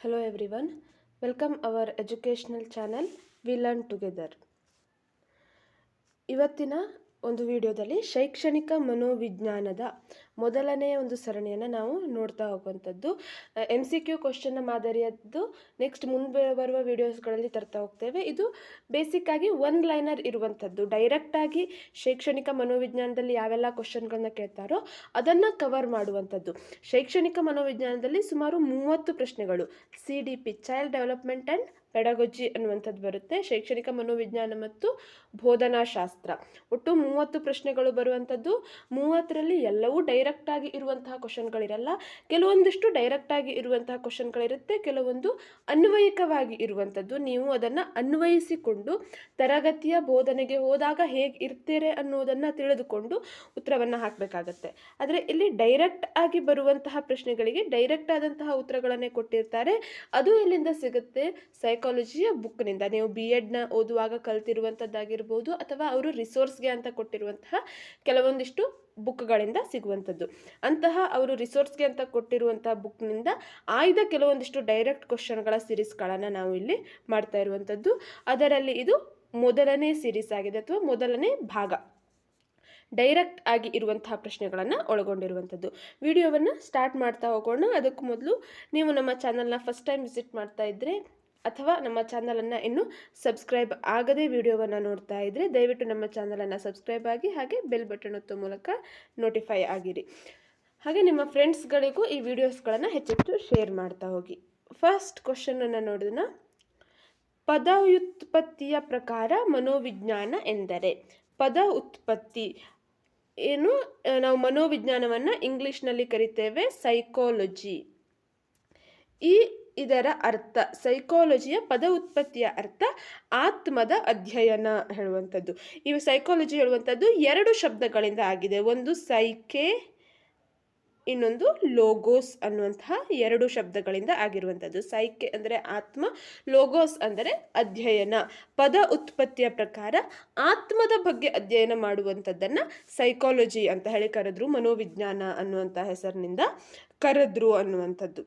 Hello everyone welcome our educational channel we learn together ಇವತ್ತಿನ ಒಂದು ವಿಡಿಯೋದಲ್ಲಿ ಶೈಕ್ಷಣಿಕ ಮನೋವಿಜ್ಞಾನದ ಮೊದಲನೆಯ ಒಂದು ಸರಣಿಯನ್ನು ನಾವು ನೋಡ್ತಾ ಹೋಗುವಂಥದ್ದು. ಎಂ ಸಿ ಕ್ಯೂ ಕ್ವಶನ್ನ ಮಾದರಿಯದ್ದು ನೆಕ್ಸ್ಟ್ ಮುಂದೆ ಬರುವ ವಿಡಿಯೋಸ್ಗಳಲ್ಲಿ ತರ್ತಾ ಹೋಗ್ತೇವೆ. ಇದು ಬೇಸಿಕ್ ಆಗಿ ಒನ್ ಲೈನರ್ ಇರುವಂಥದ್ದು. ಡೈರೆಕ್ಟಾಗಿ ಶೈಕ್ಷಣಿಕ ಮನೋವಿಜ್ಞಾನದಲ್ಲಿ ಯಾವೆಲ್ಲ ಕ್ವಶನ್ಗಳನ್ನ ಕೇಳ್ತಾರೋ ಅದನ್ನು ಕವರ್ ಮಾಡುವಂಥದ್ದು. ಶೈಕ್ಷಣಿಕ ಮನೋವಿಜ್ಞಾನದಲ್ಲಿ ಸುಮಾರು ಮೂವತ್ತು ಪ್ರಶ್ನೆಗಳು. C D P child development and pedagogy ಅನ್ನುವಂಥದ್ದು ಬರುತ್ತೆ. ಶೈಕ್ಷಣಿಕ ಮನೋವಿಜ್ಞಾನ ಮತ್ತು ಬೋಧನಾಶಾಸ್ತ್ರ. ಒಟ್ಟು ಮೂವತ್ತು ಪ್ರಶ್ನೆಗಳು ಬರುವಂಥದ್ದು. ಮೂವತ್ತರಲ್ಲಿ ಎಲ್ಲವೂ ಡೈರೆಕ್ಟಾಗಿ ಇರುವಂತಹ ಕ್ವಶನ್ಗಳಿರಲ್ಲ ಕೆಲವೊಂದಿಷ್ಟು ಡೈರೆಕ್ಟಾಗಿ ಇರುವಂತಹ ಕ್ವಶನ್ಗಳಿರುತ್ತೆ ಕೆಲವೊಂದು ಅನ್ವಯಿಕವಾಗಿ ಇರುವಂಥದ್ದು. ನೀವು ಅದನ್ನು ಅನ್ವಯಿಸಿಕೊಂಡು ತರಗತಿಯ ಬೋಧನೆಗೆ ಹೋದಾಗ ಹೇಗೆ ಇರ್ತೀರಿ ಅನ್ನೋದನ್ನು ತಿಳಿದುಕೊಂಡು ಉತ್ತರವನ್ನು ಹಾಕಬೇಕಾಗತ್ತೆ. ಆದರೆ ಇಲ್ಲಿ ಡೈರೆಕ್ಟ್ ಆಗಿ ಬರುವಂತಹ ಪ್ರಶ್ನೆಗಳಿಗೆ ಡೈರೆಕ್ಟ್ ಆದಂತಹ ಉತ್ತರಗಳನ್ನೇ ಕೊಟ್ಟಿರ್ತಾರೆ. ಅದು ಎಲ್ಲಿಂದ ಸಿಗುತ್ತೆ? ಸೈಕಾಲಜಿಯ ಬುಕ್ನಿಂದ ನೀವು ಬಿ ಎಡ್ನ ಓದುವಾಗ ಕಲ್ತಿರುವಂಥದ್ದಾಗಿರ್ಬೋದು ಅಥವಾ ಅವರು ರಿಸೋರ್ಸ್ಗೆ ಅಂತ ಕೊಟ್ಟಿರುವಂತಹ ಕೆಲವೊಂದಿಷ್ಟು ಬುಕ್ಗಳಿಂದ ಸಿಗುವಂಥದ್ದು ಅಂತಹ ಅವರು ರಿಸೋರ್ಸ್ಗೆ ಅಂತ ಕೊಟ್ಟಿರುವಂತಹ ಬುಕ್ನಿಂದ ಆಯ್ದ ಕೆಲವೊಂದಿಷ್ಟು ಡೈರೆಕ್ಟ್ ಕ್ವಶನ್ಗಳ ಸಿರೀಸ್ಗಳನ್ನು ನಾವು ಇಲ್ಲಿ ಮಾಡ್ತಾ ಇರುವಂಥದ್ದು ಅದರಲ್ಲಿ ಇದು ಮೊದಲನೇ ಸಿರೀಸ್ ಆಗಿದೆ ಅಥವಾ ಮೊದಲನೇ ಭಾಗ. ಡೈರೆಕ್ಟ್ ಆಗಿ ಇರುವಂತಹ ಪ್ರಶ್ನೆಗಳನ್ನು ಒಳಗೊಂಡಿರುವಂಥದ್ದು ವಿಡಿಯೋವನ್ನು ಸ್ಟಾರ್ಟ್ ಮಾಡ್ತಾ ಹೋಗೋಣ. ಅದಕ್ಕೂ ಮೊದಲು ನೀವು ನಮ್ಮ ಚಾನಲ್ನ ಫಸ್ಟ್ ಟೈಮ್ ವಿಸಿಟ್ ಮಾಡ್ತಾ ಇದ್ದರೆ ಅಥವಾ ನಮ್ಮ ಚಾನಲನ್ನು ಇನ್ನೂ ಸಬ್ಸ್ಕ್ರೈಬ್ ಆಗದೆ ವಿಡಿಯೋವನ್ನು ನೋಡ್ತಾ ಇದ್ದರೆ ದಯವಿಟ್ಟು ನಮ್ಮ ಚಾನಲನ್ನು ಸಬ್ಸ್ಕ್ರೈಬ್ ಆಗಿ ಹಾಗೆ ಬೆಲ್ ಬಟನ್ ಒತ್ತ ಮೂಲಕ ನೋಟಿಫೈ ಆಗಿರಿ. ಹಾಗೆ ನಿಮ್ಮ ಫ್ರೆಂಡ್ಸ್ಗಳಿಗೂ ಈ ವಿಡಿಯೋಸ್ಗಳನ್ನು ಹೆಚ್ಚೆಚ್ಚು ಶೇರ್ ಮಾಡ್ತಾ ಹೋಗಿ. ಫಸ್ಟ್ ಕ್ವಶನನ್ನು ಪದ ವ್ಯುತ್ಪತ್ತಿಯ ಪ್ರಕಾರ ಮನೋವಿಜ್ಞಾನ ಎಂದರೆ? ಪದ ಉತ್ಪತ್ತಿ ಏನು ನಾವು ಮನೋವಿಜ್ಞಾನವನ್ನು ಇಂಗ್ಲೀಷ್ನಲ್ಲಿ ಕರಿತೇವೆ ಸೈಕೋಲಜಿ ಈ ಇದರ ಅರ್ಥ. ಸೈಕಾಲಜಿಯ ಪದ ಉತ್ಪತ್ತಿಯ ಅರ್ಥ ಆತ್ಮದ ಅಧ್ಯಯನ ಹೇಳುವಂಥದ್ದು. ಈ ಸೈಕಾಲಜಿ ಹೇಳುವಂಥದ್ದು ಎರಡು ಶಬ್ದಗಳಿಂದ ಆಗಿದೆ. ಒಂದು ಸೈಕೆ, ಇನ್ನೊಂದು ಲೋಗೋಸ್ ಅನ್ನುವಂತಹ ಎರಡು ಶಬ್ದಗಳಿಂದ ಆಗಿರುವಂಥದ್ದು. ಸೈಕೆ ಅಂದರೆ ಆತ್ಮ ಲೋಗೋಸ್ ಅಂದರೆ ಅಧ್ಯಯನ. ಪದ ಉತ್ಪತ್ತಿಯ ಪ್ರಕಾರ ಆತ್ಮದ ಬಗ್ಗೆ ಅಧ್ಯಯನ ಮಾಡುವಂಥದ್ದನ್ನು ಸೈಕಾಲಜಿ ಅಂತ ಹೇಳಿ ಕರೆದ್ರು ಮನೋವಿಜ್ಞಾನ ಅನ್ನುವಂಥ ಹೆಸರಿನಿಂದ ಕರೆದ್ರು ಅನ್ನುವಂಥದ್ದು.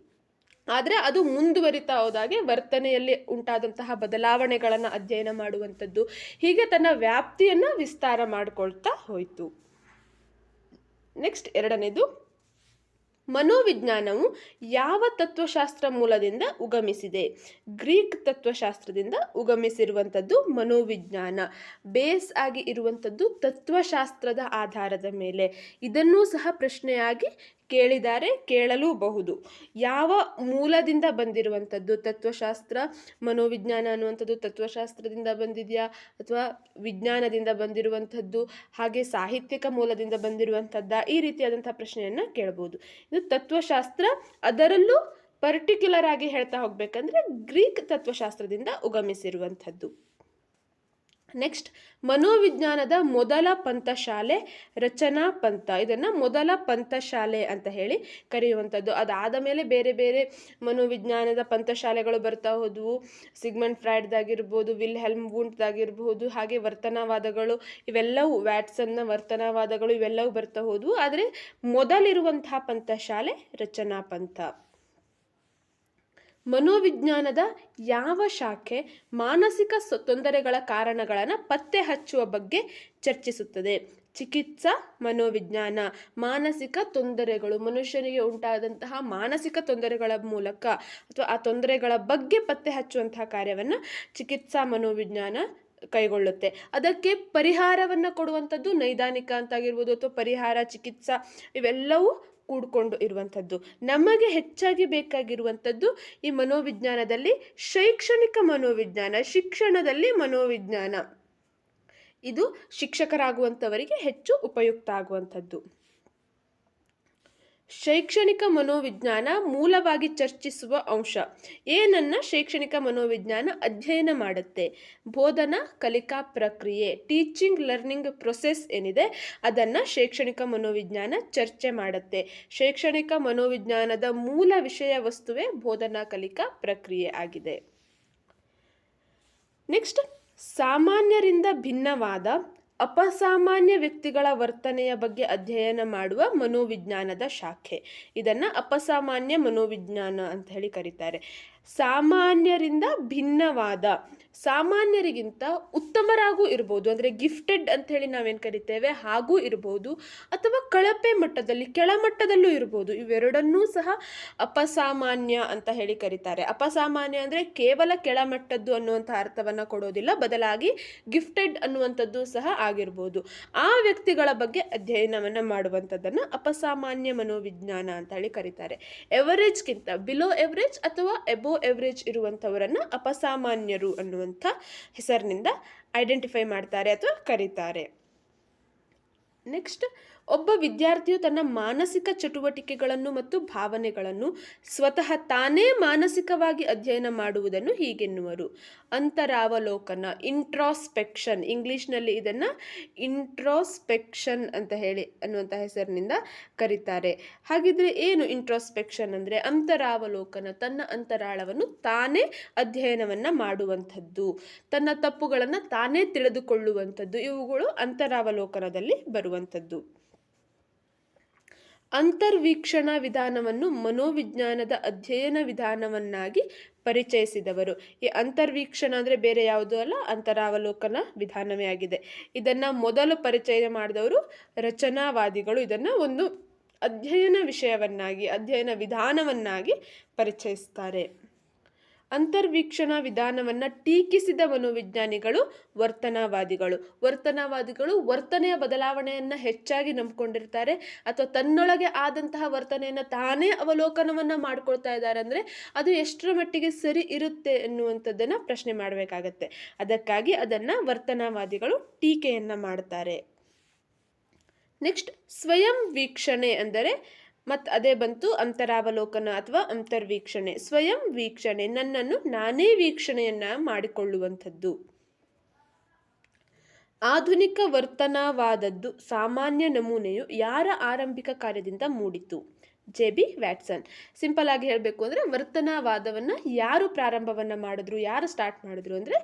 ಆದರೆ ಅದು ಮುಂದುವರಿತಾ ಹೋದಾಗೆ ವರ್ತನೆಯಲ್ಲಿ ಉಂಟಾದಂತಹ ಬದಲಾವಣೆಗಳನ್ನು ಅಧ್ಯಯನ ಮಾಡುವಂಥದ್ದು. ಹೀಗೆ ತನ್ನ ವ್ಯಾಪ್ತಿಯನ್ನು ವಿಸ್ತಾರ ಮಾಡಿಕೊಳ್ತಾ ಹೋಯಿತು. ನೆಕ್ಸ್ಟ್ ಎರಡನೇದು, ಮನೋವಿಜ್ಞಾನವು ಯಾವ ತತ್ವಶಾಸ್ತ್ರ ಮೂಲದಿಂದ ಉಗಮಿಸಿದೆ? ಗ್ರೀಕ್ ತತ್ವಶಾಸ್ತ್ರದಿಂದ ಉಗಮಿಸಿರುವಂಥದ್ದು ಮನೋವಿಜ್ಞಾನ. ಬೇಸ್ ಆಗಿ ಇರುವಂಥದ್ದು ತತ್ವಶಾಸ್ತ್ರದ ಆಧಾರದ ಮೇಲೆ. ಇದನ್ನೂ ಸಹ ಪ್ರಶ್ನೆಯಾಗಿ ಕೇಳಿದ್ದಾರೆ, ಕೇಳಲೂಬಹುದು. ಯಾವ ಮೂಲದಿಂದ ಬಂದಿರುವಂಥದ್ದು? ತತ್ವಶಾಸ್ತ್ರ, ಮನೋವಿಜ್ಞಾನ ಅನ್ನುವಂಥದ್ದು ತತ್ವಶಾಸ್ತ್ರದಿಂದ ಬಂದಿದೆಯಾ? ಅಥವಾ ವಿಜ್ಞಾನದಿಂದ ಬಂದಿರುವಂಥದ್ದು, ಹಾಗೆ ಸಾಹಿತ್ಯಿಕ ಮೂಲದಿಂದ ಬಂದಿರುವಂಥದ್ದ? ಈ ರೀತಿಯಾದಂಥ ಪ್ರಶ್ನೆಯನ್ನು ಕೇಳ್ಬೋದು ಇದು ತತ್ವಶಾಸ್ತ್ರ, ಅದರಲ್ಲೂ ಪರ್ಟಿಕ್ಯುಲರ್ ಆಗಿ ಹೇಳ್ತಾ ಹೋಗ್ಬೇಕಂದ್ರೆ ಗ್ರೀಕ್ ತತ್ವಶಾಸ್ತ್ರದಿಂದ ಉಗಮಿಸಿರುವಂಥದ್ದು. ನೆಕ್ಸ್ಟ್ ಮನೋವಿಜ್ಞಾನದ ಮೊದಲ ಪಂಥಶಾಲೆ, ರಚನಾ ಪಂಥ. ಇದನ್ನು ಮೊದಲ ಪಂಥಶಾಲೆ ಅಂತ ಹೇಳಿ ಕರೆಯುವಂಥದ್ದು. ಅದಾದ ಮೇಲೆ ಬೇರೆ ಬೇರೆ ಮನೋವಿಜ್ಞಾನದ ಪಂಥಶಾಲೆಗಳು ಬರ್ತಾ ಹೋದವು. ಸಿಗ್ಮಂಡ್ ಫ್ರಾಯ್ಡ್ದಾಗಿರ್ಬೋದು ವಿಲ್ ಹೆಲ್ಮ್ ವೂಂಟ್ದಾಗಿರ್ಬೋದು ಹಾಗೆ ವರ್ತನವಾದಗಳು ಇವೆಲ್ಲವೂ, ವ್ಯಾಟ್ಸನ್ನ ವರ್ತನವಾದಗಳು ಇವೆಲ್ಲವೂ ಬರ್ತಾ ಹೋದವು. ಆದರೆ ಮೊದಲಿರುವಂತಹ ಪಂಥಶಾಲೆ ರಚನಾ ಪಂಥ. ಮನೋವಿಜ್ಞಾನದ ಯಾವ ಶಾಖೆ ಮಾನಸಿಕ ತೊಂದರೆಗಳ ಕಾರಣಗಳನ್ನು ಪತ್ತೆ ಹಚ್ಚುವ ಬಗ್ಗೆ ಚರ್ಚಿಸುತ್ತದೆ. ಚಿಕಿತ್ಸಾ ಮನೋವಿಜ್ಞಾನ. ಮಾನಸಿಕ ತೊಂದರೆಗಳು. ಮನುಷ್ಯನಿಗೆ ಉಂಟಾದಂತಹ ಮಾನಸಿಕ ತೊಂದರೆಗಳ ಮೂಲಕ ಅಥವಾ ಆ ತೊಂದರೆಗಳ ಬಗ್ಗೆ ಪತ್ತೆ ಹಚ್ಚುವಂತಹ ಕಾರ್ಯವನ್ನು ಚಿಕಿತ್ಸಾ ಮನೋವಿಜ್ಞಾನ ಕೈಗೊಳ್ಳುತ್ತೆ. ಅದಕ್ಕೆ ಪರಿಹಾರವನ್ನು ಕೊಡುವಂಥದ್ದು ನೈದಾನಿಕ ಅಂತಾಗಿರ್ಬೋದು ಅಥವಾ ಪರಿಹಾರ, ಚಿಕಿತ್ಸಾ ಇವೆಲ್ಲವೂ ಕೂಡ್ಕೊಂಡು ಇರುವಂಥದ್ದು. ನಮಗೆ ಹೆಚ್ಚಾಗಿ ಬೇಕಾಗಿರುವಂಥದ್ದು ಈ ಮನೋವಿಜ್ಞಾನದಲ್ಲಿ ಶೈಕ್ಷಣಿಕ ಮನೋವಿಜ್ಞಾನ, ಶಿಕ್ಷಣದಲ್ಲಿ ಮನೋವಿಜ್ಞಾನ. ಇದು ಶಿಕ್ಷಕರಾಗುವಂಥವರಿಗೆ ಹೆಚ್ಚು ಉಪಯುಕ್ತ ಆಗುವಂಥದ್ದು. ಶೈಕ್ಷಣಿಕ ಮನೋವಿಜ್ಞಾನ ಮೂಲವಾಗಿ ಚರ್ಚಿಸುವ ಅಂಶ. ಏನನ್ನ ಶೈಕ್ಷಣಿಕ ಮನೋವಿಜ್ಞಾನ ಅಧ್ಯಯನ ಮಾಡುತ್ತೆ. ಬೋಧನಾ ಕಲಿಕಾ ಪ್ರಕ್ರಿಯೆ ಟೀಚಿಂಗ್ ಲರ್ನಿಂಗ್ ಪ್ರೊಸೆಸ್ ಏನಿದೆ, ಅದನ್ನು ಶೈಕ್ಷಣಿಕ ಮನೋವಿಜ್ಞಾನ ಚರ್ಚೆ ಮಾಡುತ್ತೆ. ಶೈಕ್ಷಣಿಕ ಮನೋವಿಜ್ಞಾನದ ಮೂಲ ವಿಷಯ ವಸ್ತುವೇ ಬೋಧನಾ ಕಲಿಕಾ ಪ್ರಕ್ರಿಯೆ ಆಗಿದೆ. ನೆಕ್ಸ್ಟ್, ಸಾಮಾನ್ಯರಿಂದ ಭಿನ್ನವಾದ ಅಪಸಾಮಾನ್ಯ ವ್ಯಕ್ತಿಗಳ ವರ್ತನೆಯ ಬಗ್ಗೆ ಅಧ್ಯಯನ ಮಾಡುವ ಮನೋವಿಜ್ಞಾನದ ಶಾಖೆ. ಇದನ್ನು ಅಪಸಾಮಾನ್ಯ ಮನೋವಿಜ್ಞಾನ ಅಂತ ಹೇಳಿ ಕರೀತಾರೆ. ಸಾಮಾನ್ಯರಿಂದ ಭಿನ್ನವಾದ, ಸಾಮಾನ್ಯರಿಗಿಂತ ಉತ್ತಮರಾಗೂ ಇರ್ಬೋದು. ಅಂದರೆ ಗಿಫ್ಟೆಡ್ ಅಂತ ಹೇಳಿ ನಾವೇನು ಕರಿತೇವೆ? ಹಾಗೂ ಇರ್ಬೋದು. ಅಥವಾ ಕಳಪೆ ಮಟ್ಟದಲ್ಲಿ, ಕೆಳಮಟ್ಟದಲ್ಲೂ ಇರ್ಬೋದು. ಇವೆರಡನ್ನೂ ಸಹ ಅಪಸಾಮಾನ್ಯ ಅಂತ ಹೇಳಿ ಕರೀತಾರೆ. ಅಪಸಾಮಾನ್ಯ ಅಂದರೆ ಕೇವಲ ಕೆಳಮಟ್ಟದ್ದು ಅನ್ನುವಂಥ ಅರ್ಥವನ್ನು ಕೊಡೋದಿಲ್ಲ. ಬದಲಾಗಿ ಗಿಫ್ಟೆಡ್ ಅನ್ನುವಂಥದ್ದು ಸಹ ಆಗಿರ್ಬೋದು. ಆ ವ್ಯಕ್ತಿಗಳ ಬಗ್ಗೆ ಅಧ್ಯಯನವನ್ನು ಮಾಡುವಂಥದ್ದನ್ನು ಅಪಸಾಮಾನ್ಯ ಮನೋವಿಜ್ಞಾನ ಅಂತ ಹೇಳಿ ಕರೀತಾರೆ. ಎವರೇಜ್ಗಿಂತ ಬಿಲೋ ಎವರೇಜ್ ಅಥವಾ ಎಬೋ ಎವರೇಜ್ ಇರುವಂಥವರನ್ನು ಅಪಸಾಮಾನ್ಯರು ಅನ್ನುವಂಥ ಹೆಸರಿನಿಂದ ಐಡೆಂಟಿಫೈ ಮಾಡ್ತಾರೆ ಅಥವಾ ಕರೀತಾರೆ. ನೆಕ್ಸ್ಟ್ ಒಬ್ಬ ವಿದ್ಯಾರ್ಥಿಯು ತನ್ನ ಮಾನಸಿಕ ಚಟುವಟಿಕೆಗಳನ್ನು ಮತ್ತು ಭಾವನೆಗಳನ್ನು ಸ್ವತಃ ತಾನೇ ಮಾನಸಿಕವಾಗಿ ಅಧ್ಯಯನ ಮಾಡುವುದನ್ನು ಹೀಗೆನ್ನುವರು. ಅಂತರಾವಲೋಕನ ಇಂಟ್ರಾಸ್ಪೆಕ್ಷನ್ ಇಂಗ್ಲೀಷ್ನಲ್ಲಿ ಇದನ್ನು ಇಂಟ್ರಾಸ್ಪೆಕ್ಷನ್ ಅಂತ ಹೇಳಿ ಅನ್ನುವಂಥ ಹೆಸರಿನಿಂದ ಕರೀತಾರೆ. ಹಾಗಿದ್ರೆ ಏನು ಇಂಟ್ರಾಸ್ಪೆಕ್ಷನ್ ಅಂದರೆ? ಅಂತರಾವಲೋಕನ ತನ್ನ ಅಂತರಾಳವನ್ನು ತಾನೇ ಅಧ್ಯಯನವನ್ನು ಮಾಡುವಂಥದ್ದು, ತನ್ನ ತಪ್ಪುಗಳನ್ನು ತಾನೇ ತಿಳಿದುಕೊಳ್ಳುವಂಥದ್ದು, ಇವುಗಳು ಅಂತರಾವಲೋಕನದಲ್ಲಿ ಬರುವಂಥದ್ದು. ಅಂತರ್ವೀಕ್ಷಣಾ ವಿಧಾನವನ್ನು ಮನೋವಿಜ್ಞಾನದ ಅಧ್ಯಯನ ವಿಧಾನವನ್ನಾಗಿ ಪರಿಚಯಿಸಿದವರು. ಈ ಅಂತರ್ವೀಕ್ಷಣ ಅಂದರೆ ಬೇರೆ ಯಾವುದೂ ಅಲ್ಲ, ಅಂತರಾವಲೋಕನ ವಿಧಾನವೇ ಆಗಿದೆ. ಇದನ್ನು ಮೊದಲು ಪರಿಚಯ ಮಾಡಿದವರು ರಚನಾವಾದಿಗಳು. ಇದನ್ನು ಒಂದು ಅಧ್ಯಯನ ವಿಷಯವನ್ನಾಗಿ, ಅಧ್ಯಯನ ವಿಧಾನವನ್ನಾಗಿ ಪರಿಚಯಿಸ್ತಾರೆ. ಅಂತರ್ವೀಕ್ಷಣಾ ವಿಧಾನವನ್ನು ಟೀಕಿಸಿದ ಮನೋವಿಜ್ಞಾನಿಗಳು ವರ್ತನವಾದಿಗಳು. ವರ್ತನವಾದಿಗಳು ವರ್ತನೆಯ ಬದಲಾವಣೆಯನ್ನು ಹೆಚ್ಚಾಗಿ ನಂಬಿಕೊಂಡಿರ್ತಾರೆ. ಅಥವಾ ತನ್ನೊಳಗೆ ಆದಂತಹ ವರ್ತನೆಯನ್ನು ತಾನೇ ಅವಲೋಕನವನ್ನು ಮಾಡ್ಕೊಳ್ತಾ ಇದ್ದಾರೆ ಅಂದರೆ ಅದು ಎಷ್ಟರ ಮಟ್ಟಿಗೆ ಸರಿ ಇರುತ್ತೆ ಎನ್ನುವಂಥದ್ದನ್ನು ಪ್ರಶ್ನೆ ಮಾಡಬೇಕಾಗತ್ತೆ. ಅದಕ್ಕಾಗಿ ಅದನ್ನು ವರ್ತನವಾದಿಗಳು ಟೀಕೆಯನ್ನು ಮಾಡ್ತಾರೆ. ನೆಕ್ಸ್ಟ್, ಸ್ವಯಂ ವೀಕ್ಷಣೆ ಅಂದರೆ ಮತ್ತು ಅದೇ ಬಂತು ಅಂತರಾವಲೋಕನ ಅಥವಾ ಅಂತರ್ವೀಕ್ಷಣೆ. ಸ್ವಯಂ ವೀಕ್ಷಣೆ. ನನ್ನನ್ನು ನಾನೇ ವೀಕ್ಷಣೆಯನ್ನ ಮಾಡಿಕೊಳ್ಳುವಂಥದ್ದು. ಆಧುನಿಕ ವರ್ತನವಾದದ್ದು ಸಾಮಾನ್ಯ ನಮೂನೆಯು ಯಾರ ಆರಂಭಿಕ ಕಾರ್ಯದಿಂದ ಮೂಡಿತು? J B Watson. ಸಿಂಪಲ್ ಆಗಿ ಹೇಳಬೇಕು ಅಂದರೆ ವರ್ತನವಾದವನ್ನು ಯಾರು ಪ್ರಾರಂಭವನ್ನು ಮಾಡಿದ್ರು, ಯಾರು ಸ್ಟಾರ್ಟ್ ಮಾಡಿದ್ರು ಅಂದರೆ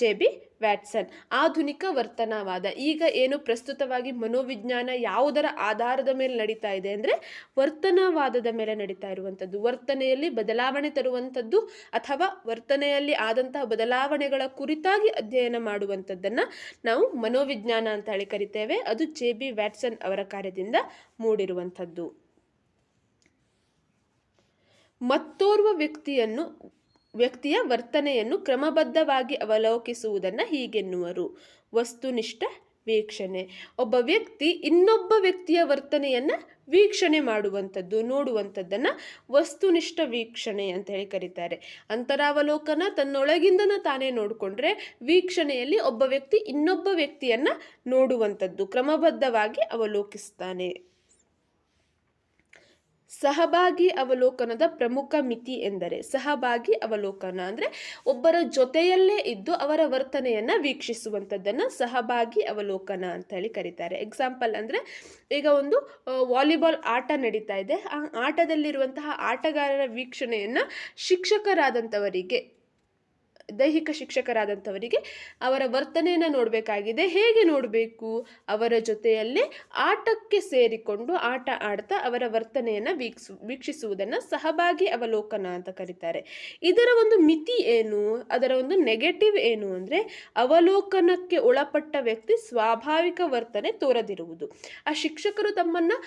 ಜೆ ಬಿ ವ್ಯಾಟ್ಸನ್. ಆಧುನಿಕ ವರ್ತನವಾದ, ಈಗ ಏನು ಪ್ರಸ್ತುತವಾಗಿ ಮನೋವಿಜ್ಞಾನ ಯಾವುದರ ಆಧಾರದ ಮೇಲೆ ನಡೀತಾ ಇದೆ ಅಂದರೆ ವರ್ತನವಾದದ ಮೇಲೆ ನಡೀತಾ ಇರುವಂಥದ್ದು. ವರ್ತನೆಯಲ್ಲಿ ಬದಲಾವಣೆ ತರುವಂಥದ್ದು ಅಥವಾ ವರ್ತನೆಯಲ್ಲಿ ಆದಂತಹ ಬದಲಾವಣೆಗಳ ಕುರಿತಾಗಿ ಅಧ್ಯಯನ ಮಾಡುವಂಥದ್ದನ್ನು ನಾವು ಮನೋವಿಜ್ಞಾನ ಅಂತ ಹೇಳಿ ಕರಿತೇವೆ. ಅದು ಜೆ ಬಿ ವ್ಯಾಟ್ಸನ್ ಅವರ ಕಾರ್ಯದಿಂದ ಮೂಡಿರುವಂಥದ್ದು. ಮತ್ತೋರ್ವ ವ್ಯಕ್ತಿಯನ್ನು, ವ್ಯಕ್ತಿಯ ವರ್ತನೆಯನ್ನು ಕ್ರಮಬದ್ಧವಾಗಿ ಅವಲೋಕಿಸುವುದನ್ನು ಹೀಗೆನ್ನುವರು. ವಸ್ತುನಿಷ್ಠ ವೀಕ್ಷಣೆ. ಒಬ್ಬ ವ್ಯಕ್ತಿ ಇನ್ನೊಬ್ಬ ವ್ಯಕ್ತಿಯ ವರ್ತನೆಯನ್ನು ವೀಕ್ಷಣೆ ಮಾಡುವಂಥದ್ದು, ನೋಡುವಂಥದ್ದನ್ನು ವಸ್ತುನಿಷ್ಠ ವೀಕ್ಷಣೆ ಅಂತ ಹೇಳಿ ಕರೀತಾರೆ. ಅಂತರಾವಲೋಕನ ತನ್ನೊಳಗಿಂದನ ತಾನೇ ನೋಡಿಕೊಂಡ್ರೆ ವೀಕ್ಷಣೆಯಲ್ಲಿ ಒಬ್ಬ ವ್ಯಕ್ತಿ ಇನ್ನೊಬ್ಬ ವ್ಯಕ್ತಿಯನ್ನು ನೋಡುವಂಥದ್ದು, ಕ್ರಮಬದ್ಧವಾಗಿ ಅವಲೋಕಿಸ್ತಾನೆ. ಸಹಭಾಗಿ ಅವಲೋಕನದ ಪ್ರಮುಖ ಮಿತಿ ಎಂದರೆ ಸಹಭಾಗಿ ಅವಲೋಕನ ಅಂದರೆ ಒಬ್ಬರ ಜೊತೆಯಲ್ಲೇ ಇದ್ದು ಅವರ ವರ್ತನೆಯನ್ನು ವೀಕ್ಷಿಸುವಂಥದ್ದನ್ನು ಸಹಭಾಗಿ ಅವಲೋಕನ ಅಂತ ಹೇಳಿ ಕರೀತಾರೆ. ಎಕ್ಸಾಂಪಲ್ ಅಂದರೆ ಈಗ ಒಂದು ವಾಲಿಬಾಲ್ ಆಟ ನಡೀತಾ ಇದೆ. ಆ ಆಟದಲ್ಲಿರುವಂತಹ ಆಟಗಾರರ ವೀಕ್ಷಣೆಯನ್ನು ಶಿಕ್ಷಕರಾದಂಥವರಿಗೆ ದೈಹಿಕ ಶಿಕ್ಷಕರಾದಂಥವರಿಗೆ ಅವರ ವರ್ತನೆಯನ್ನು ನೋಡಬೇಕಾಗಿದೆ. ಹೇಗೆ ನೋಡಬೇಕು? ಅವರ ಜೊತೆಯಲ್ಲೇ ಆಟಕ್ಕೆ ಸೇರಿಕೊಂಡು ಆಟ ಆಡ್ತಾ ಅವರ ವರ್ತನೆಯನ್ನು ವೀಕ್ಷಿಸು ವೀಕ್ಷಿಸುವುದನ್ನು ಸಹಭಾಗಿ ಅವಲೋಕನ ಅಂತ ಕರೀತಾರೆ. ಇದರ ಒಂದು ಮಿತಿ ಏನು? ಅದರ ಒಂದು ನೆಗೆಟಿವ್ ಏನು ಅಂದರೆ ಅವಲೋಕನಕ್ಕೆ ಒಳಪಟ್ಟ ವ್ಯಕ್ತಿ ಸ್ವಾಭಾವಿಕ ವರ್ತನೆ ತೋರದಿರುವುದು. ಆ ಶಿಕ್ಷಕರು ತಮ್ಮನ್ನು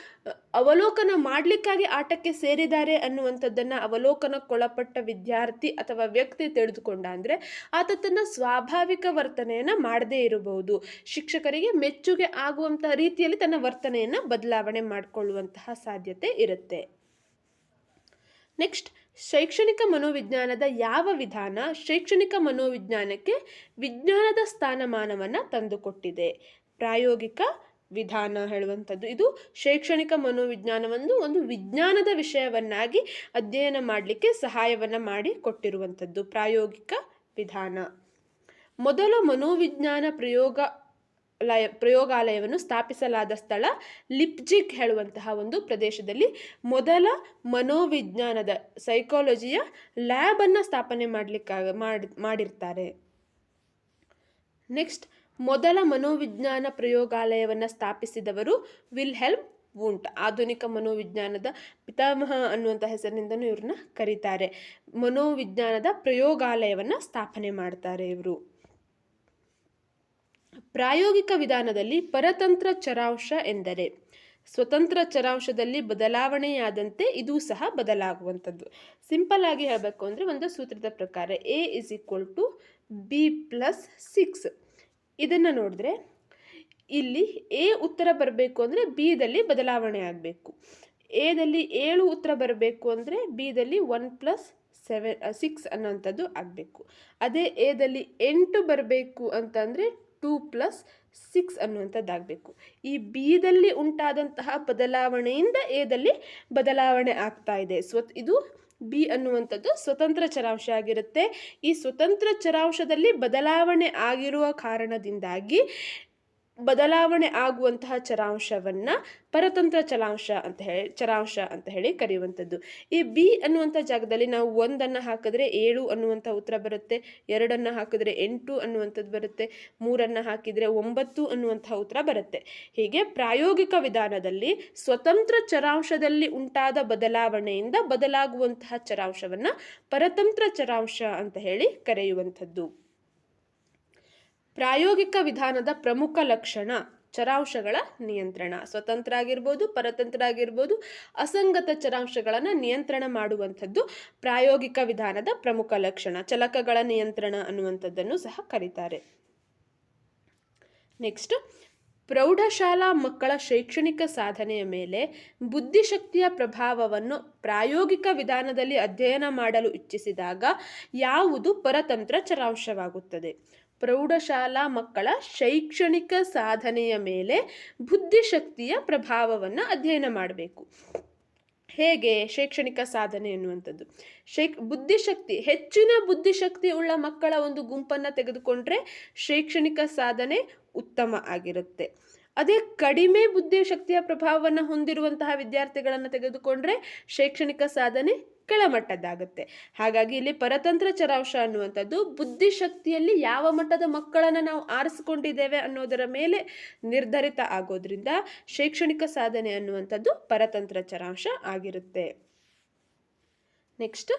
ಅವಲೋಕನ ಮಾಡಲಿಕ್ಕಾಗಿ ಆಟಕ್ಕೆ ಸೇರಿದ್ದಾರೆ ಅನ್ನುವಂಥದ್ದನ್ನು ಅವಲೋಕನಕ್ಕೊಳಪಟ್ಟ ವಿದ್ಯಾರ್ಥಿ ಅಥವಾ ವ್ಯಕ್ತಿ ತಿಳಿದುಕೊಂಡ ಅಂದರೆ ಆತ ತನ್ನ ಸ್ವಾಭಾವಿಕ ವರ್ತನೆಯನ್ನು ಮಾಡದೇ ಇರಬಹುದು. ಶಿಕ್ಷಕರಿಗೆ ಮೆಚ್ಚುಗೆ ಆಗುವಂತಹ ರೀತಿಯಲ್ಲಿ ತನ್ನ ವರ್ತನೆಯನ್ನು ಬದಲಾವಣೆ ಮಾಡಿಕೊಳ್ಳುವಂತಹ ಸಾಧ್ಯತೆ ಇರುತ್ತೆ. ನೆಕ್ಸ್ಟ್ ಶೈಕ್ಷಣಿಕ ಮನೋವಿಜ್ಞಾನದ ಯಾವ ವಿಧಾನ ಶೈಕ್ಷಣಿಕ ಮನೋವಿಜ್ಞಾನಕ್ಕೆ ವಿಜ್ಞಾನದ ಸ್ಥಾನಮಾನವನ್ನು ತಂದುಕೊಟ್ಟಿದೆ? ಪ್ರಾಯೋಗಿಕ ವಿಧಾನ ಹೇಳುವಂಥದ್ದು. ಇದು ಶೈಕ್ಷಣಿಕ ಮನೋವಿಜ್ಞಾನವನ್ನು ಒಂದು ವಿಜ್ಞಾನದ ವಿಷಯವನ್ನಾಗಿ ಅಧ್ಯಯನ ಮಾಡಲಿಕ್ಕೆ ಸಹಾಯವನ್ನು ಮಾಡಿ ಕೊಟ್ಟಿರುವಂಥದ್ದು. ಪ್ರಾಯೋಗಿಕ ವಿಧಾನ. ಮೊದಲ ಮನೋವಿಜ್ಞಾನ ಪ್ರಯೋಗ ಲಯ, ಪ್ರಯೋಗಾಲಯವನ್ನು ಸ್ಥಾಪಿಸಲಾದ ಸ್ಥಳ ಲಿಪ್ಜಿಕ್ ಹೇಳುವಂತಹ ಒಂದು ಪ್ರದೇಶದಲ್ಲಿ ಮೊದಲ ಮನೋವಿಜ್ಞಾನದ ಸೈಕಾಲಜಿಯ ಲ್ಯಾಬನ್ನು ಸ್ಥಾಪನೆ ಮಾಡಲಿಕ್ಕಾಗ, ಮಾಡಿ, ಮಾಡಿರ್ತಾರೆ. ನೆಕ್ಸ್ಟ್, ಮೊದಲ ಮನೋವಿಜ್ಞಾನ ಪ್ರಯೋಗಾಲಯವನ್ನು ಸ್ಥಾಪಿಸಿದವರು ವಿಲ್ಹೆಲ್ಮ್ ವೂಂಟ್ ಆಧುನಿಕ ಮನೋವಿಜ್ಞಾನದ ಪಿತಾಮಹ ಅನ್ನುವಂಥ ಹೆಸರಿನಿಂದನೂ ಇವ್ರನ್ನ ಕರೀತಾರೆ. ಮನೋವಿಜ್ಞಾನದ ಪ್ರಯೋಗಾಲಯವನ್ನು ಸ್ಥಾಪನೆ ಮಾಡ್ತಾರೆ ಇವರು. ಪ್ರಾಯೋಗಿಕ ವಿಧಾನದಲ್ಲಿ ಪರತಂತ್ರ ಚರಾಂಶ ಎಂದರೆ, ಸ್ವತಂತ್ರ ಚರಾಂಶದಲ್ಲಿ ಬದಲಾವಣೆಯಾದಂತೆ ಇದು ಸಹ ಬದಲಾಗುವಂಥದ್ದು. ಸಿಂಪಲ್ ಆಗಿ ಹೇಳಬೇಕು ಅಂದರೆ ಒಂದು ಸೂತ್ರದ ಪ್ರಕಾರ A is equal to B plus six ಇದನ್ನು ನೋಡಿದ್ರೆ ಇಲ್ಲಿ ಎ ಉತ್ತರ ಬರಬೇಕು ಅಂದರೆ ಬಿದಲ್ಲಿ ಬದಲಾವಣೆ ಆಗಬೇಕು. ಎದಲ್ಲಿ ಏಳು ಉತ್ತರ ಬರಬೇಕು ಅಂದರೆ ಬಿದಲ್ಲಿ ಒನ್ ಪ್ಲಸ್ ಸೆವೆನ್ ಸಿಕ್ಸ್ ಅನ್ನೋಂಥದ್ದು ಆಗಬೇಕು. ಅದೇ ಎದಲ್ಲಿ ಎಂಟು ಬರಬೇಕು ಅಂತಂದರೆ ಟೂ ಪ್ಲಸ್ ಸಿಕ್ಸ್ ಅನ್ನುವಂಥದ್ದಾಗಬೇಕು ಈ ಬಿದಲ್ಲಿ ಉಂಟಾದಂತಹ ಬದಲಾವಣೆಯಿಂದ ಎದಲ್ಲಿ ಬದಲಾವಣೆ ಆಗ್ತಾ ಇದೆ. ಸ್ವತ್, ಇದು ಬಿ ಅನ್ನುವಂಥದ್ದು ಸ್ವತಂತ್ರ ಚರಾಂಶ ಆಗಿರುತ್ತೆ. ಈ ಸ್ವತಂತ್ರ ಚರಾಂಶದಲ್ಲಿ ಬದಲಾವಣೆ ಆಗಿರುವ ಕಾರಣದಿಂದಾಗಿ ಬದಲಾವಣೆ ಆಗುವಂತಹ ಚರಾಂಶವನ್ನು ಪರತಂತ್ರ ಚಲಾಂಶ ಅಂತ ಹೇಳಿ ಚರಾಂಶ ಅಂತ ಹೇಳಿ ಕರೆಯುವಂಥದ್ದು. ಈ ಬಿ ಅನ್ನುವಂಥ ಜಾಗದಲ್ಲಿ ನಾವು ಒಂದನ್ನು ಹಾಕಿದ್ರೆ ಏಳು ಅನ್ನುವಂಥ ಉತ್ತರ ಬರುತ್ತೆ, ಎರಡನ್ನು ಹಾಕಿದ್ರೆ ಎಂಟು ಅನ್ನುವಂಥದ್ದು ಬರುತ್ತೆ, ಮೂರನ್ನು ಹಾಕಿದರೆ ಒಂಬತ್ತು ಅನ್ನುವಂಥ ಉತ್ತರ ಬರುತ್ತೆ. ಹೀಗೆ ಪ್ರಾಯೋಗಿಕ ವಿಧಾನದಲ್ಲಿ ಸ್ವತಂತ್ರ ಚರಾಂಶದಲ್ಲಿ ಉಂಟಾದ ಬದಲಾವಣೆಯಿಂದ ಬದಲಾಗುವಂತಹ ಚರಾಂಶವನ್ನು ಪರತಂತ್ರ ಚರಾಂಶ ಅಂತ ಹೇಳಿ ಕರೆಯುವಂಥದ್ದು. ಪ್ರಾಯೋಗಿಕ ವಿಧಾನದ ಪ್ರಮುಖ ಲಕ್ಷಣ ಚರಾಂಶಗಳ ನಿಯಂತ್ರಣ. ಸ್ವತಂತ್ರ ಆಗಿರ್ಬೋದು ಪರತಂತ್ರ ಆಗಿರ್ಬೋದು ಅಸಂಗತ ಚರಾಂಶಗಳನ್ನು ನಿಯಂತ್ರಣ ಮಾಡುವಂಥದ್ದು ಪ್ರಾಯೋಗಿಕ ವಿಧಾನದ ಪ್ರಮುಖ ಲಕ್ಷಣ. ಚಲಕಗಳ ನಿಯಂತ್ರಣ ಅನ್ನುವಂಥದ್ದನ್ನು ಸಹ ಕರೀತಾರೆ. ನೆಕ್ಸ್ಟ್, ಪ್ರೌಢಶಾಲಾ ಮಕ್ಕಳ ಶೈಕ್ಷಣಿಕ ಸಾಧನೆಯ ಮೇಲೆ ಬುದ್ಧಿಶಕ್ತಿಯ ಪ್ರಭಾವವನ್ನು ಪ್ರಾಯೋಗಿಕ ವಿಧಾನದಲ್ಲಿ ಅಧ್ಯಯನ ಮಾಡಲು ಇಚ್ಛಿಸಿದಾಗ, ಯಾವುದು ಪರತಂತ್ರ ಚರಾಂಶವಾಗುತ್ತದೆ? ಪ್ರೌಢಶಾಲಾ ಮಕ್ಕಳ ಶೈಕ್ಷಣಿಕ ಸಾಧನೆಯ ಮೇಲೆ ಬುದ್ಧಿಶಕ್ತಿಯ ಪ್ರಭಾವವನ್ನು ಅಧ್ಯಯನ ಮಾಡಬೇಕು. ಹೇಗೆ ಶೈಕ್ಷಣಿಕ ಸಾಧನೆ ಎನ್ನುವಂಥದ್ದು? ಶೈಕ್ ಬುದ್ಧಿಶಕ್ತಿ, ಹೆಚ್ಚಿನ ಬುದ್ಧಿಶಕ್ತಿ ಉಳ್ಳ ಮಕ್ಕಳ ಒಂದು ಗುಂಪನ್ನು ತೆಗೆದುಕೊಂಡ್ರೆ ಶೈಕ್ಷಣಿಕ ಸಾಧನೆ ಉತ್ತಮ ಆಗಿರುತ್ತೆ. ಅದೇ ಕಡಿಮೆ ಬುದ್ಧಿಶಕ್ತಿಯ ಪ್ರಭಾವವನ್ನು ಹೊಂದಿರುವಂತಹ ವಿದ್ಯಾರ್ಥಿಗಳನ್ನು ತೆಗೆದುಕೊಂಡ್ರೆ ಶೈಕ್ಷಣಿಕ ಸಾಧನೆ ಕೆಳಮಟ್ಟದ್ದಾಗುತ್ತೆ. ಹಾಗಾಗಿ ಇಲ್ಲಿ ಪರತಂತ್ರ ಚರಾಂಶ ಅನ್ನುವಂಥದ್ದು ಬುದ್ಧಿಶಕ್ತಿಯಲ್ಲಿ ಯಾವ ಮಟ್ಟದ ಮಕ್ಕಳನ್ನು ನಾವು ಆರಿಸಿಕೊಂಡಿದ್ದೇವೆ ಅನ್ನೋದರ ಮೇಲೆ ನಿರ್ಧರಿತ ಆಗೋದ್ರಿಂದ ಶೈಕ್ಷಣಿಕ ಸಾಧನೆ ಅನ್ನುವಂಥದ್ದು ಪರತಂತ್ರ ಚರಾಂಶ ಆಗಿರುತ್ತೆ. ನೆಕ್ಸ್ಟ್,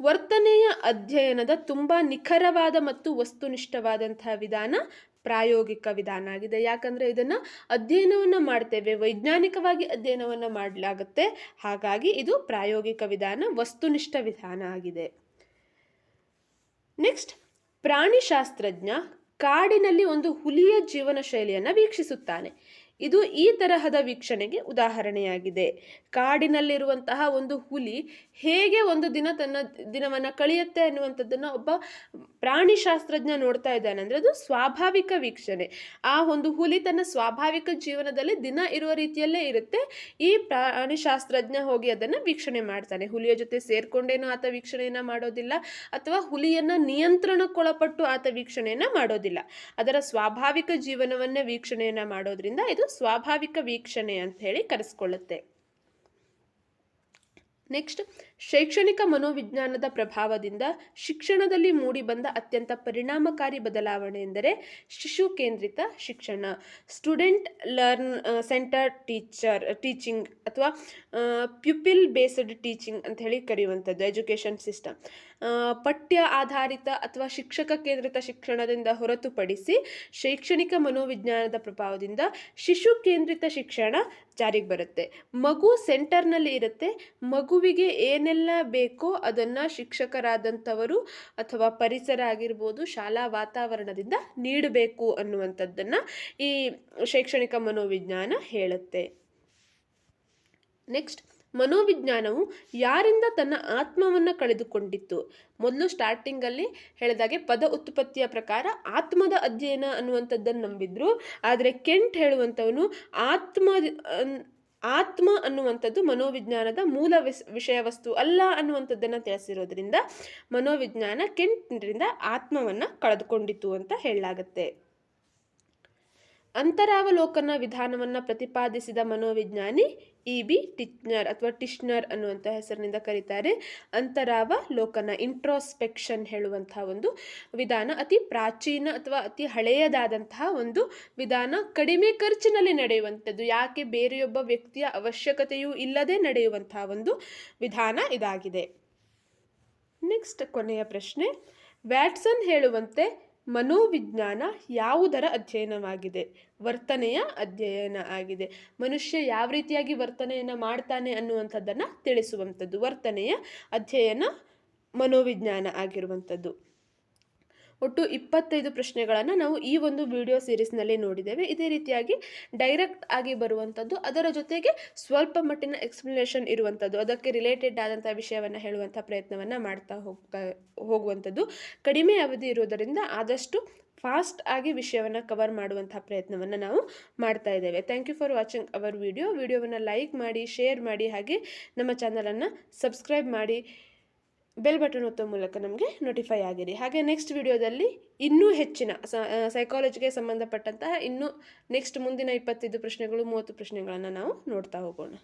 ವರ್ತನೆಯ ಅಧ್ಯಯನದ ತುಂಬ ನಿಖರವಾದ ಮತ್ತು ವಸ್ತುನಿಷ್ಠವಾದಂತಹ ವಿಧಾನ ಪ್ರಾಯೋಗಿಕ ವಿಧಾನ ಆಗಿದೆ. ಯಾಕಂದರೆ ಇದನ್ನು ಅಧ್ಯಯನವನ್ನು ಮಾಡ್ತೇವೆ. ವೈಜ್ಞಾನಿಕವಾಗಿ ಅಧ್ಯಯನವನ್ನು ಮಾಡಲಾಗುತ್ತೆ. ಹಾಗಾಗಿ ಇದು ಪ್ರಾಯೋಗಿಕ ವಿಧಾನ, ವಸ್ತುನಿಷ್ಠ ವಿಧಾನ ಆಗಿದೆ. ನೆಕ್ಸ್ಟ್ ಪ್ರಾಣಿಶಾಸ್ತ್ರಜ್ಞ ಕಾಡಿನಲ್ಲಿ ಒಂದು ಹುಲಿಯ ಜೀವನ ಶೈಲಿಯನ್ನು ವೀಕ್ಷಿಸುತ್ತಾನೆ. ಇದು ಈ ತರಹದ ವೀಕ್ಷಣೆಗೆ ಉದಾಹರಣೆಯಾಗಿದೆ. ಕಾಡಿನಲ್ಲಿರುವಂತಹ ಒಂದು ಹುಲಿ ಹೇಗೆ ಒಂದು ದಿನ ತನ್ನ ದಿನವನ್ನು ಕಳೆಯುತ್ತೆ ಅನ್ನುವಂಥದ್ದನ್ನು ಒಬ್ಬ ಪ್ರಾಣಿಶಾಸ್ತ್ರಜ್ಞ ನೋಡ್ತಾ ಇದ್ದಾನೆ. ಅಂದರೆ ಅದು ಸ್ವಾಭಾವಿಕ ವೀಕ್ಷಣೆ. ಆ ಒಂದು ಹುಲಿ ತನ್ನ ಸ್ವಾಭಾವಿಕ ಜೀವನದಲ್ಲಿ ದಿನ ಇರುವ ರೀತಿಯಲ್ಲೇ ಇರುತ್ತೆ. ಈ ಪ್ರಾಣಿಶಾಸ್ತ್ರಜ್ಞ ಹೋಗಿ ಅದನ್ನು ವೀಕ್ಷಣೆ ಮಾಡ್ತಾನೆ. ಹುಲಿಯ ಜೊತೆ ಸೇರ್ಕೊಂಡೇನೋ ಆತ ವೀಕ್ಷಣೆಯನ್ನು ಮಾಡೋದಿಲ್ಲ, ಅಥವಾ ಹುಲಿಯನ್ನು ನಿಯಂತ್ರಣಕ್ಕೊಳಪಟ್ಟು ಆತ ವೀಕ್ಷಣೆಯನ್ನು ಮಾಡೋದಿಲ್ಲ. ಅದರ ಸ್ವಾಭಾವಿಕ ಜೀವನವನ್ನೇ ವೀಕ್ಷಣೆಯನ್ನು ಮಾಡೋದ್ರಿಂದ ಇದು ಸ್ವಾಭಾವಿಕ ವೀಕ್ಷಣೆ ಅಂತ ಹೇಳಿ ಕರೆಸ್ಕೊಳ್ಳುತ್ತೆ. ನೆಕ್ಸ್ಟ್ ಶೈಕ್ಷಣಿಕ ಮನೋವಿಜ್ಞಾನದ ಪ್ರಭಾವದಿಂದ ಶಿಕ್ಷಣದಲ್ಲಿ ಮೂಡಿಬಂದ ಅತ್ಯಂತ ಪರಿಣಾಮಕಾರಿ ಬದಲಾವಣೆ ಎಂದರೆ ಶಿಶು ಕೇಂದ್ರಿತ ಶಿಕ್ಷಣ. Student learn centre teacher teaching ಅಥವಾ ಪ್ಯುಪಿಲ್ ಬೇಸ್ಡ್ ಟೀಚಿಂಗ್ ಅಂತ ಹೇಳಿ ಕರೆಯುವಂಥದ್ದು ಎಜುಕೇಷನ್ ಸಿಸ್ಟಮ್ ಪಠ್ಯ ಆಧಾರಿತ ಅಥವಾ ಶಿಕ್ಷಕ ಕೇಂದ್ರಿತ ಶಿಕ್ಷಣದಿಂದ ಹೊರತುಪಡಿಸಿ ಶೈಕ್ಷಣಿಕ ಮನೋವಿಜ್ಞಾನದ ಪ್ರಭಾವದಿಂದ ಶಿಶು ಕೇಂದ್ರಿತ ಶಿಕ್ಷಣ ಜಾರಿಗೆ ಬರುತ್ತೆ. ಮಗು ಸೆಂಟರ್ನಲ್ಲಿ ಇರುತ್ತೆ. ಮಗುವಿಗೆ ಏನೆಲ್ಲ ಬೇಕೋ ಅದನ್ನು ಶಿಕ್ಷಕರಾದಂಥವರು ಅಥವಾ ಪರಿಸರ ಆಗಿರ್ಬೋದು, ಶಾಲಾ ವಾತಾವರಣದಿಂದ ನೀಡಬೇಕು ಅನ್ನುವಂಥದ್ದನ್ನು ಈ ಶೈಕ್ಷಣಿಕ ಮನೋವಿಜ್ಞಾನ ಹೇಳುತ್ತೆ. ನೆಕ್ಸ್ಟ್ ಮನೋವಿಜ್ಞಾನವು ಯಾರಿಂದ ತನ್ನ ಆತ್ಮವನ್ನು ಕಳೆದುಕೊಂಡಿತ್ತು? ಮೊದಲು ಸ್ಟಾರ್ಟಿಂಗಲ್ಲಿ ಹೇಳಿದಾಗೆ ಪದ ಉತ್ಪತ್ತಿಯ ಪ್ರಕಾರ ಆತ್ಮದ ಅಧ್ಯಯನ ಅನ್ನುವಂಥದ್ದನ್ನು ನಂಬಿದ್ರು. ಆದರೆ ಕೆಂಟ್ ಹೇಳುವಂಥವನು ಆತ್ಮ ಆತ್ಮ ಅನ್ನುವಂಥದ್ದು ಮನೋವಿಜ್ಞಾನದ ಮೂಲ ವಿಸ್, ವಿಷಯ ವಸ್ತು ಅಲ್ಲ ಅನ್ನುವಂಥದ್ದನ್ನು ತಿಳಿಸಿರೋದ್ರಿಂದ ಮನೋವಿಜ್ಞಾನ ಕೆಂಟ್ರಿಂದ ಆತ್ಮವನ್ನು ಕಳೆದುಕೊಂಡಿತು ಅಂತ ಹೇಳಲಾಗತ್ತೆ. ಅಂತರಾವಲೋಕನ ವಿಧಾನವನ್ನು ಪ್ರತಿಪಾದಿಸಿದ ಮನೋವಿಜ್ಞಾನಿ ಇ ಬಿ ಟಿಚ್ನರ್ ಅಥವಾ ಟಿಶ್ನರ್ ಅನ್ನುವಂಥ ಹೆಸರಿನಿಂದ ಕರೀತಾರೆ. ಅಂತರಾವಲೋಕನ ಇಂಟ್ರೋಸ್ಪೆಕ್ಷನ್ ಹೇಳುವಂತಹ ಒಂದು ವಿಧಾನ, ಅತಿ ಪ್ರಾಚೀನ ಅಥವಾ ಅತಿ ಹಳೆಯದಾದಂತಹ ಒಂದು ವಿಧಾನ, ಕಡಿಮೆ ಖರ್ಚಿನಲ್ಲಿ ನಡೆಯುವಂಥದ್ದು, ಯಾಕೆ ಬೇರೆಯೊಬ್ಬ ವ್ಯಕ್ತಿಯ ಅವಶ್ಯಕತೆಯೂ ಇಲ್ಲದೆ ನಡೆಯುವಂತಹ ಒಂದು ವಿಧಾನ ಇದಾಗಿದೆ. ನೆಕ್ಸ್ಟ್ ಕೊನೆಯ ಪ್ರಶ್ನೆ, ವ್ಯಾಟ್ಸನ್ ಹೇಳುವಂತೆ ಮನೋವಿಜ್ಞಾನ ಯಾವುದರ ಅಧ್ಯಯನವಾಗಿದೆ? ವರ್ತನೆಯ ಅಧ್ಯಯನ ಆಗಿದೆ. ಮನುಷ್ಯ ಯಾವ ರೀತಿಯಾಗಿ ವರ್ತನೆಯನ್ನು ಮಾಡ್ತಾನೆ ಅನ್ನುವಂಥದ್ದನ್ನು ತಿಳಿಸುವಂಥದ್ದು. ವರ್ತನೆಯ ಅಧ್ಯಯನ ಮನೋವಿಜ್ಞಾನ ಆಗಿರುವಂಥದ್ದು. ಒಟ್ಟು ಇಪ್ಪತ್ತೈದು ಪ್ರಶ್ನೆಗಳನ್ನು ನಾವು ಈ ಒಂದು ವಿಡಿಯೋ ಸೀರೀಸ್ನಲ್ಲಿ ನೋಡಿದ್ದೇವೆ. ಇದೇ ರೀತಿಯಾಗಿ ಡೈರೆಕ್ಟ್ ಆಗಿ ಬರುವಂಥದ್ದು ಅದರ ಜೊತೆಗೆ ಸ್ವಲ್ಪ ಮಟ್ಟಿನ ಎಕ್ಸ್ಪ್ಲನೇಷನ್ ಇರುವಂಥದ್ದು ಅದಕ್ಕೆ ರಿಲೇಟೆಡ್ ಆದಂಥ ವಿಷಯವನ್ನು ಹೇಳುವಂಥ ಪ್ರಯತ್ನವನ್ನು ಮಾಡ್ತಾ ಹೋಗ್ತಾ ಹೋಗುವಂಥದ್ದು ಕಡಿಮೆ ಅವಧಿ ಇರೋದರಿಂದ ಆದಷ್ಟು ಫಾಸ್ಟ್ ಆಗಿ ವಿಷಯವನ್ನು ಕವರ್ ಮಾಡುವಂಥ ಪ್ರಯತ್ನವನ್ನು ನಾವು ಮಾಡ್ತಾ ಇದ್ದೇವೆ. Thank you for watching our video ವಿಡಿಯೋವನ್ನು ಲೈಕ್ ಮಾಡಿ ಶೇರ್ ಮಾಡಿ, ಹಾಗೆ ನಮ್ಮ ಚಾನಲನ್ನು ಸಬ್ಸ್ಕ್ರೈಬ್ ಮಾಡಿ. ಬೆಲ್ ಬಟನ್ ಒತ್ತೋ ಮೂಲಕ ನಮಗೆ ನೋಟಿಫೈ ಆಗಿರಿ. ಹಾಗೆ ನೆಕ್ಸ್ಟ್ ವಿಡಿಯೋದಲ್ಲಿ ಇನ್ನೂ ಹೆಚ್ಚಿನ ಸೈಕಾಲಜಿಗೆ ಸಂಬಂಧಪಟ್ಟಂತಹ ಇನ್ನೂ ನೆಕ್ಸ್ಟ್ ಮುಂದಿನ ಇಪ್ಪತ್ತೈದು ಪ್ರಶ್ನೆಗಳು, ಮೂವತ್ತು ಪ್ರಶ್ನೆಗಳನ್ನು ನಾವು ನೋಡ್ತಾ ಹೋಗೋಣ.